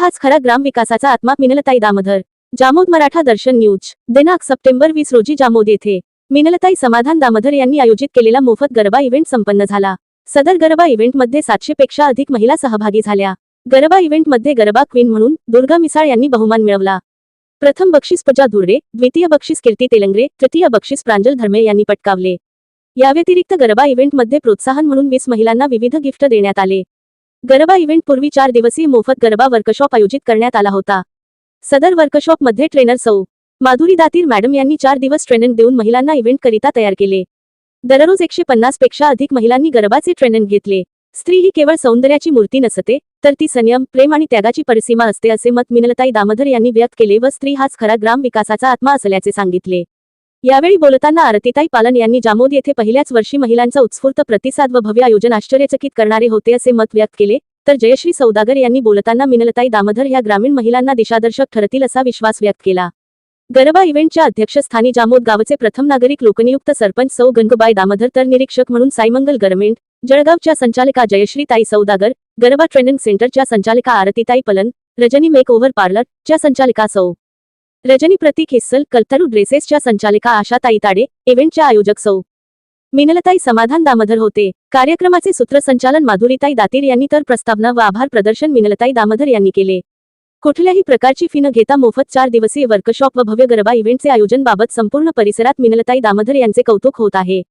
हाच खरा ग्राम विकासाचा आत्मा मिनलताई दामोदर. जामोद मराठा दर्शन न्यूज. दिनांक सप्टेंबर वीस रोजी जामोद येथे. मिनलताई समाधान दामोदर यांनी आयोजित केलेला मोफत गरबा इव्हेंट संपन्न झाला. सदर गरबा इव्हेंटमध्ये सातशे पेक्षा अधिक महिला सहभागी झाल्या. गरबा इव्हेंटमध्ये गरबा क्वीन म्हणून दुर्गा मिसाळ यांनी बहुमान मिळवला. प्रथम बक्षीस पूजा धुर्डे द्वितीय बक्षीस कीर्ती तेलंगरे तृतीय बक्षीस प्रांजल धर्मे यांनी पटकावले. याव्यतिरिक्त गरबा इव्हेंटमध्ये प्रोत्साहन म्हणून वीस महिलांना विविध गिफ्ट देण्यात आले. गरबा इव्हेंट पूर्वी चार दिवसीय मोफत गरबा वर्कशॉप आयोजित करण्यात आला होता. सदर वर्कशॉपमध्ये ट्रेनर सौ. माधुरी दातीर मॅडम यांनी चार दिवस ट्रेनिंग देऊन महिलांना इव्हेंट करिता तयार केले. दररोज एकशे पन्नासपेक्षा अधिक महिलांनी गरबाचे ट्रेनिंग घेतले. स्त्री ही केवळ सौंदर्याची मूर्ती नसते तर ती संयम प्रेम आणि त्यागाची परिसीमा असते असे मत मिनलताई दामधर यांनी व्यक्त केले व स्त्री हाच खरा ग्राम विकासाचा आत्मा असल्याचे सांगितले. यावेळी बोलताना आरतीताई पालन यांनी जामोद येथे पहिल्याच वर्षी महिलांचा उत्स्फूर्त प्रतिसाद व भव्य आयोजन आश्चर्यचकित करणारे होते असे मत व्यक्त केले. तर जयश्री सौदागर यांनी बोलताना मिनलताई दामधर ह्या ग्रामीण महिलांना दिशादर्शक ठरतील असा विश्वास व्यक्त केला. गरबा इव्हेंटच्या अध्यक्षस्थानी जामोद गावचे प्रथम नागरिक लोकनियुक्त सरपंच सौ गंगबाई दामधर तर निरीक्षक म्हणून साईमंगल गरमेंट जळगावच्या संचालिका जयश्रीताई सौदागर गरबा ट्रेनिंग सेंटरच्या संचालिका आरतीताई Palan Rajani make over parlour च्या संचालिका सौ रजनी प्रतीक हिस्सल कल्थरू ड्रेसेसच्या संचालिका आशाताई ताडे इव्हेंटच्या आयोजक सौ. मिनलताई समाधान दामधर होते. कार्यक्रमाचे सूत्रसंचालन माधुरीताई दातीर यांनी तर प्रस्तावना व आभार प्रदर्शन मिनलताई दामधर यांनी केले. कुठल्याही प्रकारची फी न घेता मोफत चार दिवसीय वर्कशॉप व भव्य गरबा इव्हेंटचे आयोजन बाबत संपूर्ण परिसरात मिनलताई दामधर यांचे कौतुक होत आहे.